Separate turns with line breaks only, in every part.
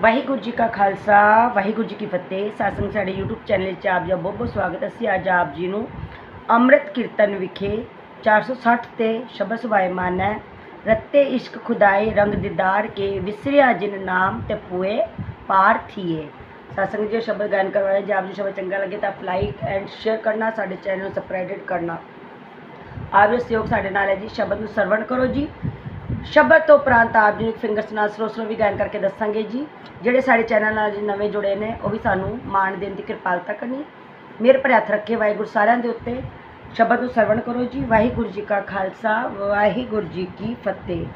ਵਾਹਿਗੁਰੂ ਜੀ ਕਾ ਖਾਲਸਾ, ਵਾਹਿਗੁਰੂ ਜੀ ਕੀ ਫਤਿਹ। ਸਾਸੰਗ ਸਾਡੇ YouTube channel 'ਚ ਆਪ ਜੀ ਦਾ ਬਹੁਤ ਬਹੁਤ ਸਵਾਗਤ ਹੈ। ਅਸੀਂ ਅੱਜ ਆਪ ਜੀ ਨੂੰ ਅੰਮ੍ਰਿਤ ਕੀਰਤਨ ਵਿਖੇ 460 ਤੇ ਸ਼ਬਦ ਸਵਾਇਮਾਨ ਹੈ। ਰੱਤੇ ਇਸ਼ਕ ਖੁਦਾਏ, ਰੰਗ ਦਿਦਾਰ ਕੇ ਵਿਸਰਿਆ ਜਿਨ ਨਾਮ ਤੇ ਪੂਏ ਪਾਰ ਥੀਏ। ਸਾਸੰਗ ਜੀ ਸ਼ਬਦ ਗਾਇਨ ਕਰਵਾਇਆ ਜੇ ਆਪ ਜੀ ਸ਼ਬਦ ਚੰਗਾ ਲੱਗੇ ਤਾਂ ਲਾਈਕ ਐਂਡ ਸ਼ੇਅਰ ਕਰਨਾ, ਸਾਡੇ ਚੈਨਲ ਨੂੰ ਸਬਸਕ੍ਰਾਈਬ ਕਰਨਾ। ਆਪ ਜੀ ਸਹਿਯੋਗ ਸਾਡੇ ਨਾਲ ਹੈ ਜੀ। ਸ਼ਬਦ ਨੂੰ ਸਰਵਣ ਕਰੋ ਜੀ। ਸ਼ਬਦ ਤੋਂ ਉਪਰੰਤ ਆਪ ਜੀ ਫਿੰਗਰਸ ਨਾਲ ਸਲੋ ਸਲੋ ਵੀ ਗਾਇਨ ਕਰਕੇ ਦੱਸਾਂਗੇ ਜੀ। ਜਿਹੜੇ ਸਾਡੇ ਚੈਨਲ ਨਾਲ ਨਵੇਂ ਜੁੜੇ ਨੇ, ਉਹ ਵੀ ਸਾਨੂੰ ਮਾਣ ਦੇਣ ਦੀ ਕਿਰਪਾਲਤਾ ਕਰਨੀ ਮੇਰੇ ਪਰ ਹੱਥ ਰੱਖੇ ਵਾਹਿਗੁਰੂ ਸਾਰਿਆਂ ਦੇ ਉੱਤੇ। ਸ਼ਬਦ ਨੂੰ ਸਰਵਣ ਕਰੋ ਜੀ। ਵਾਹਿਗੁਰੂ ਜੀ ਕਾ ਖਾਲਸਾ, ਵਾਹਿਗੁਰੂ ਜੀ ਕੀ ਫਤਿਹ।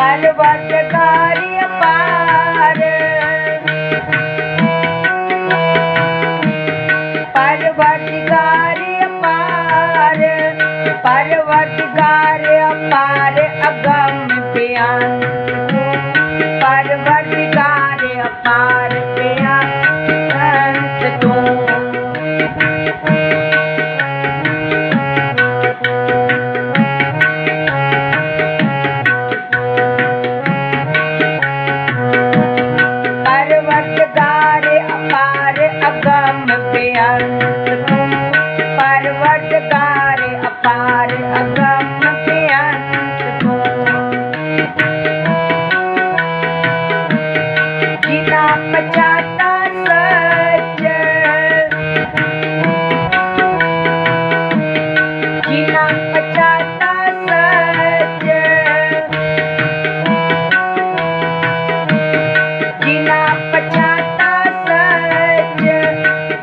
बाल बाल कारिया पा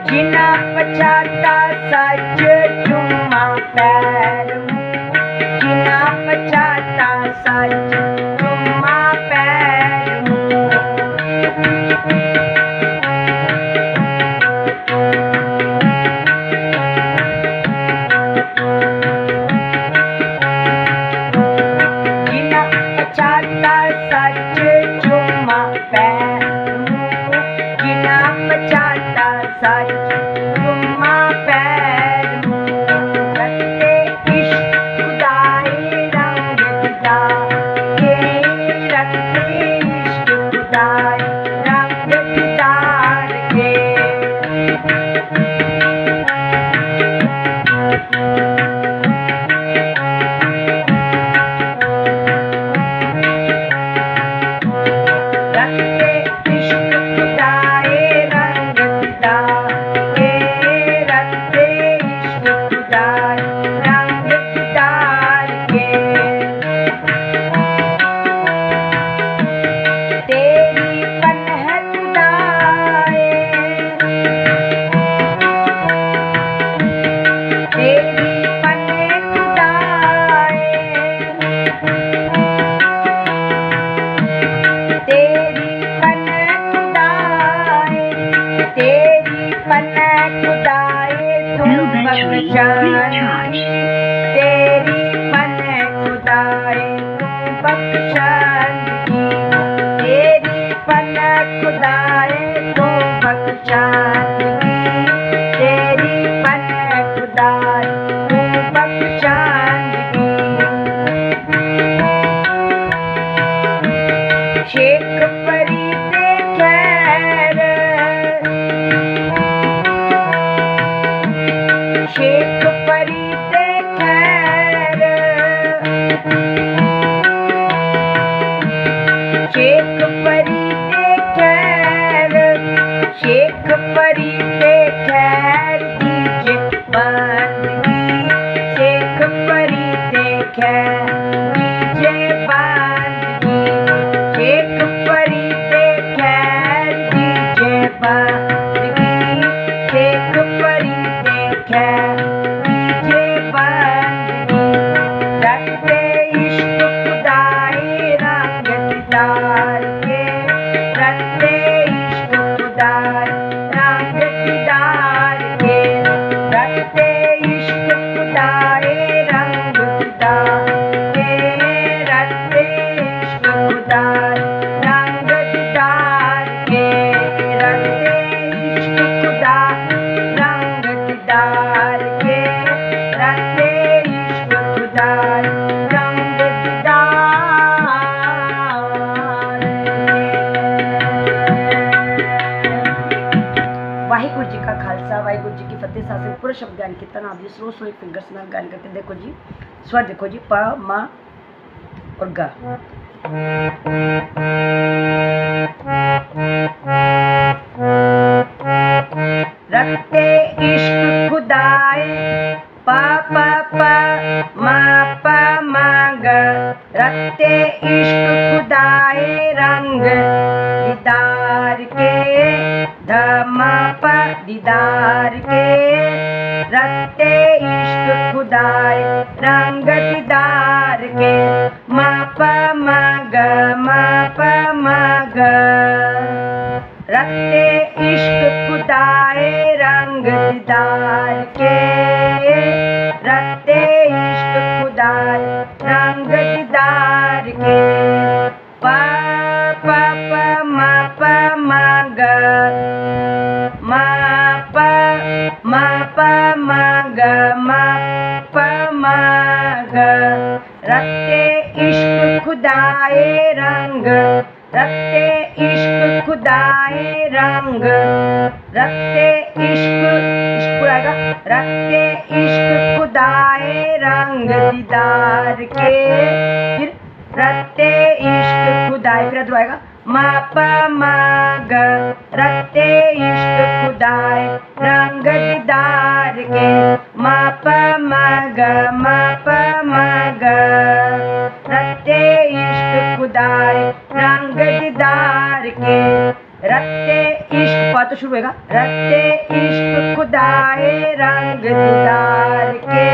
जिना पछाता सच चुम्मा पैर care. ਦੀ ਸਲੋ ਸੋਈ ਫਿੰਗਰਸ ਨਾਲ ਗੱਲ ਕਰਕੇ ਦੇਖੋ ਜੀ। ਸਵਾ ਦੇਖੋ ਜੀ, ਪਾ, ਮਾ ਔਰ ਗਾ। रखते इश्क खुदाए, रंग दीदार के। रखते इश्क खुदाए, रंग दीदार के। प प प म प म ग म प म प म ग म प म ग रखते इश्क खुदाए, रंग इश्क रंग। रखते इश्क इश्क आएगा रखते इश्क खुदाए रंग दीदार के। फिर रखते इश्क खुदाए, फिर आएगा मापा माग। रखते इश्क खुदाए। तो शुरू होगा रखते इश्क खुदाए दीदार के।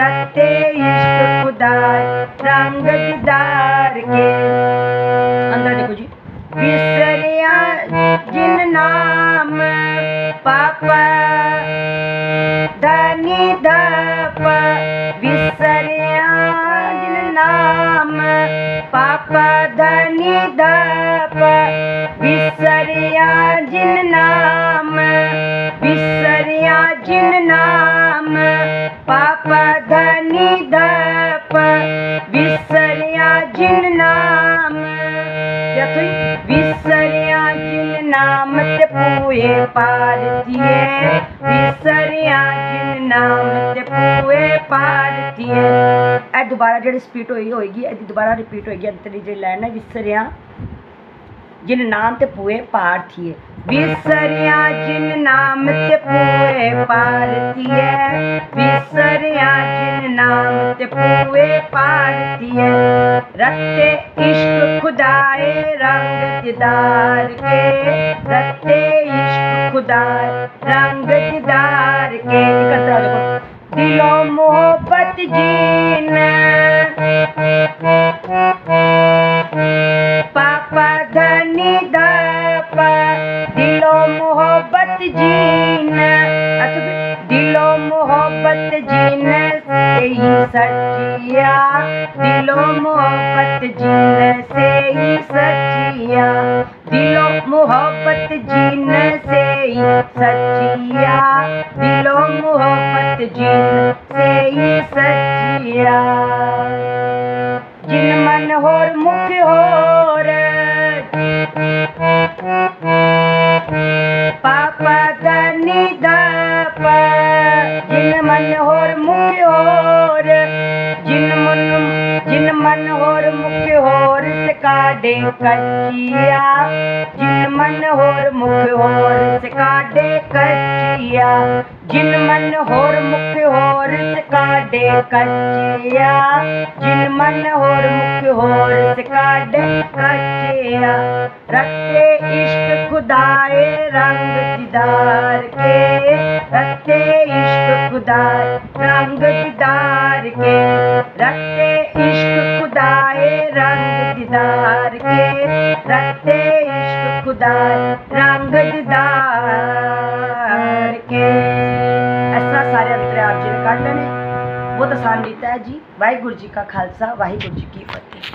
रखते जिन नाम तो विसरिया जिन नाम पार दिए। विसरिया जिन नाम पार दिए। ए दोबारा जी स्पीट होगी होएगी दोबारा रिपीट होएगी अंतरी जी लाइन है विसरिया। जिन नाम ते पुए पार थिए। विसरिया जिन नाम ते पुए पार थिए। विसरिया जिन नाम ते पुए पार थिए। रखते इश्क खुदाए रंग दीदार के। रखते इश्क खुदाए रंग दीदार के। दिलो मोहब्बत जीना जीन। अच्छा दिलो मोहब्बत जीन से ही सच्चिया। दिलो मोहब्बत जीन से ही सच्चिया। दिलो मोहब्बत जीन से ही सच्चिया। दिलो मोहब्बत जीन से ही सच्चिया। जिन मन होर मुख होर पापा धनी दप जिन मन होर मुख होर जिन मन जिन मन होर मुख होर से काडे कचिया जिन मन होर मुख होर से काडे कचिया जिन मन होर मुख होर काडे कचिया जिन मन होर मुख होर काडे कचिया रखे इश्क खुदाए रंग दीदार के। रखे इश्क खुदाए रंग दीदार के। रखे इश्क खुदाए रंग दीदार के। रखे इश्क खुदाए रंग दीदार के। ਅੰਤਰੇ ਆਪ ਜੀ ਨੇ ਕੱਢ ਲੈਣੇ ਬਹੁਤ ਆਸਾਨ ਰੀਤ ਹੈ ਜੀ ਵਾਹਿਗੁਰੂ ਜੀ ਕਾ ਖਾਲਸਾ ਵਾਹਿਗੁਰੂ ਜੀ ਕੀ ਫਤਿਹ